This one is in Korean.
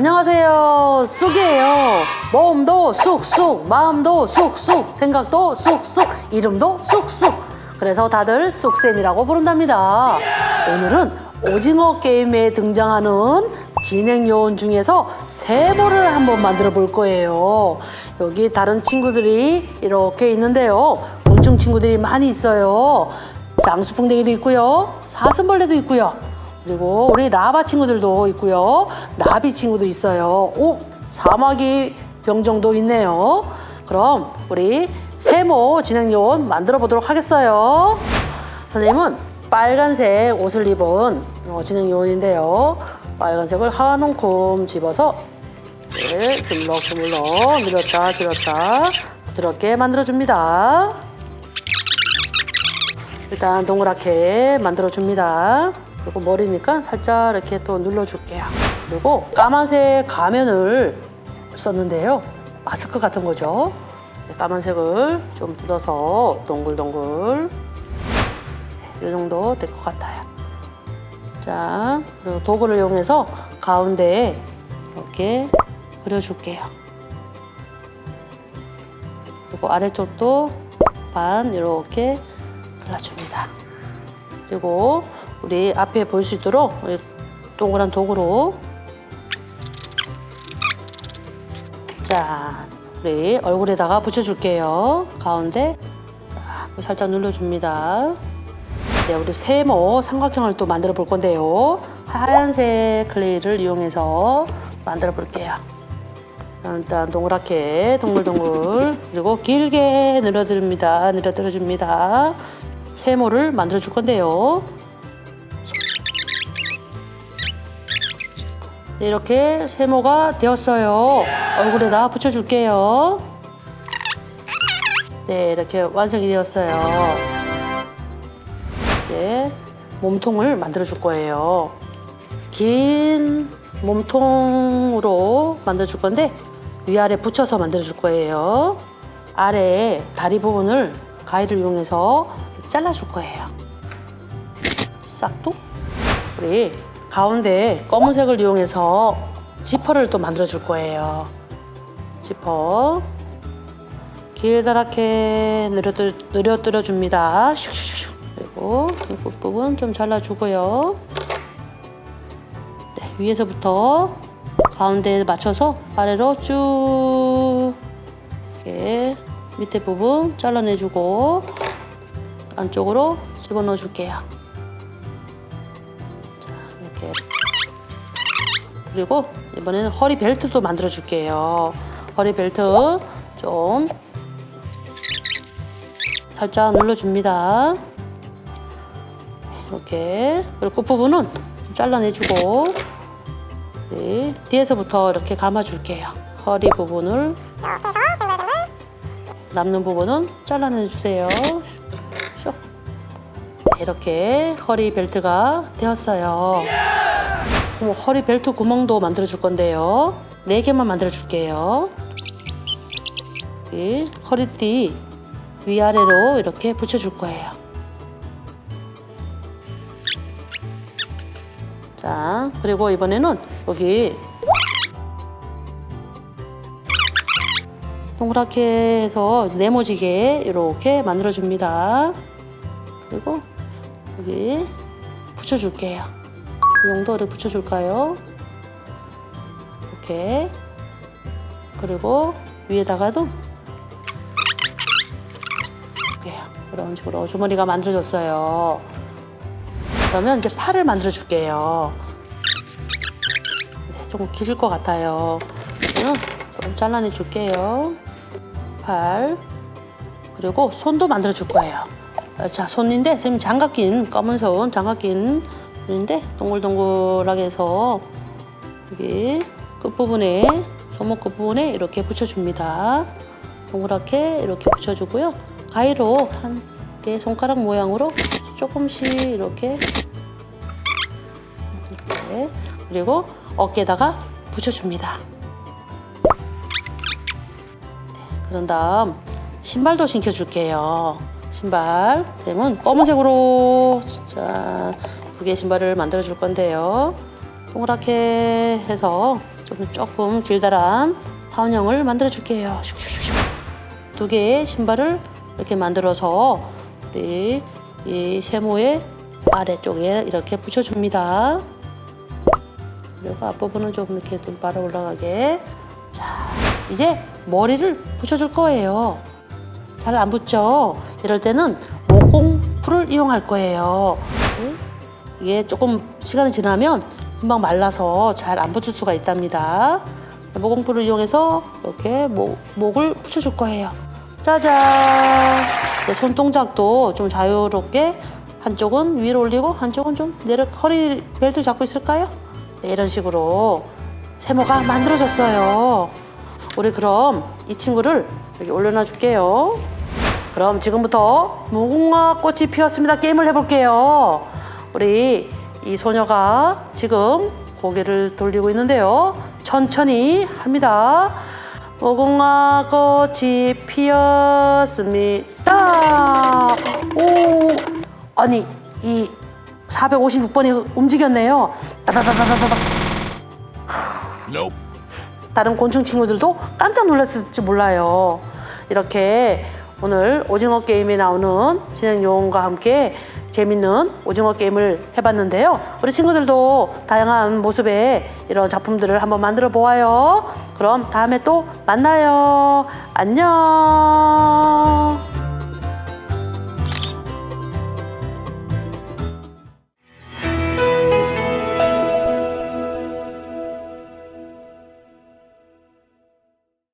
안녕하세요. 쑥이에요. 몸도 쑥쑥, 마음도 쑥쑥, 생각도 쑥쑥, 이름도 쑥쑥. 그래서 다들 쑥쌤이라고 부른답니다. 오늘은 오징어 게임에 등장하는 진행 요원 중에서 세모를 한번 만들어 볼 거예요. 여기 다른 친구들이 이렇게 있는데요. 곤충 친구들이 많이 있어요. 장수풍뎅이도 있고요. 사슴벌레도 있고요. 그리고 우리 라바 친구들도 있고요. 나비 친구도 있어요. 오, 사마귀 병정도 있네요. 그럼 우리 세모 진행 요원 만들어 보도록 하겠어요. 선생님은 빨간색 옷을 입은 어, 진행 요원인데요. 빨간색을 한 움큼 집어서 네, 주물럭주물럭 늘렸다 줄였다 부드럽게 만들어 줍니다. 일단 동그랗게 만들어 줍니다. 그리고 머리니까 살짝 이렇게 또 눌러줄게요. 그리고 까만색 가면을 썼는데요. 마스크 같은 거죠. 네, 까만색을 좀 뜯어서 동글동글 네, 이 정도 될 것 같아요. 자, 그리고 도구를 이용해서 가운데에 이렇게 그려줄게요. 그리고 아래쪽도 반 이렇게 발라줍니다. 그리고 우리 앞에 볼 수 있도록 이 동그란 도구로 자 우리 얼굴에다가 붙여줄게요. 가운데 자, 살짝 눌러줍니다. 네, 우리 세모 삼각형을 또 만들어 볼 건데요. 하얀색 클레이를 이용해서 만들어 볼게요. 일단 동그랗게 동글동글 그리고 길게 늘어드립니다. 늘어들어 줍니다. 세모를 만들어 줄 건데요. 이렇게 세모가 되었어요. 얼굴에다 붙여줄게요. 네, 이렇게 완성이 되었어요. 네, 몸통을 만들어 줄 거예요. 긴 몸통으로 만들어 줄 건데 위아래 붙여서 만들어 줄 거예요. 아래 다리 부분을 가위를 이용해서 이렇게 잘라 줄 거예요. 싹둑. 우리 가운데 검은색을 이용해서 지퍼를 또 만들어 줄 거예요. 지퍼. 길다랗게 늘어뜨려, 늘어뜨려 줍니다. 슉슉슉. 그리고 이 끝부분 좀 잘라주고요. 네, 위에서부터 가운데에 맞춰서 아래로 쭉 이렇게 밑에 부분 잘라내주고 안쪽으로 집어넣어 줄게요. 자, 이렇게 그리고 이번에는 허리 벨트도 만들어 줄게요. 허리 벨트 좀 살짝 눌러줍니다. 이렇게 그리고 끝부분은 좀 잘라내주고 네, 뒤에서부터 이렇게 감아줄게요. 허리 부분을 남는 부분은 잘라내주세요. 슉. 이렇게 허리 벨트가 되었어요. 그럼 허리 벨트 구멍도 만들어 줄 건데요. 네 개만 만들어 줄게요. 이 허리띠 위아래로 이렇게 붙여 줄 거예요. 자, 그리고 이번에는 여기 동그랗게 해서 네모지게 이렇게 만들어 줍니다. 그리고 여기 붙여줄게요. 이 정도를 붙여줄까요? 이렇게 그리고 위에다가도 이렇게 이런 식으로 주머니가 만들어졌어요. 그러면 이제 팔을 만들어 줄게요. 네, 조금 길것 같아요. 좀 잘라내 줄게요. 팔. 그리고 손도 만들어 줄 거예요. 어, 자, 손인데, 선생님 장갑 낀, 검은 손, 장갑 낀, 손인데, 동글동글하게 해서, 여기 끝부분에, 손목 끝부분에 이렇게 붙여줍니다. 동그랗게 이렇게 붙여주고요. 가위로 한네 손가락 모양으로 조금씩 이렇게 이렇게 그리고 어깨에다가 붙여줍니다. 네, 그런 다음 신발도 신겨줄게요. 신발. 그러면 검은색으로 자, 두개 신발을 만들어 줄 건데요. 동그랗게 해서 좀 조금 길다란 파운형을 만들어 줄게요. 두 개의 신발을 이렇게 만들어서 우리 이 세모의 아래쪽에 이렇게 붙여줍니다. 그리고 앞부분은 좀 이렇게 좀 빨아 올라가게. 자, 이제 머리를 붙여줄 거예요. 잘 안 붙죠? 이럴 때는 목공풀을 이용할 거예요. 응? 이게 조금 시간이 지나면 금방 말라서 잘 안 붙을 수가 있답니다. 모공풀을 이용해서 이렇게 목, 목을 붙여줄 거예요. 짜잔! 이제 손동작도 좀 자유롭게 한쪽은 위로 올리고 한쪽은 좀 내려 허리 벨트 잡고 있을까요? 네, 이런 식으로 세모가 만들어졌어요. 우리 그럼 이 친구를 여기 올려놔 줄게요. 그럼 지금부터 무궁화 꽃이 피었습니다. 게임을 해볼게요. 우리 이 소녀가 지금 고개를 돌리고 있는데요. 천천히 합니다. 무궁화 꽃이 피었습니다. 오, 아니 이 456번이 움직였네요. 따다다다다다. 다른 곤충 친구들도 깜짝 놀랐을지 몰라요. 이렇게 오늘 오징어 게임에 나오는 진행 요원과 함께 재밌는 오징어 게임을 해봤는데요. 우리 친구들도 다양한 모습의 이런 작품들을 한번 만들어 보아요. 그럼 다음에 또 만나요. 안녕.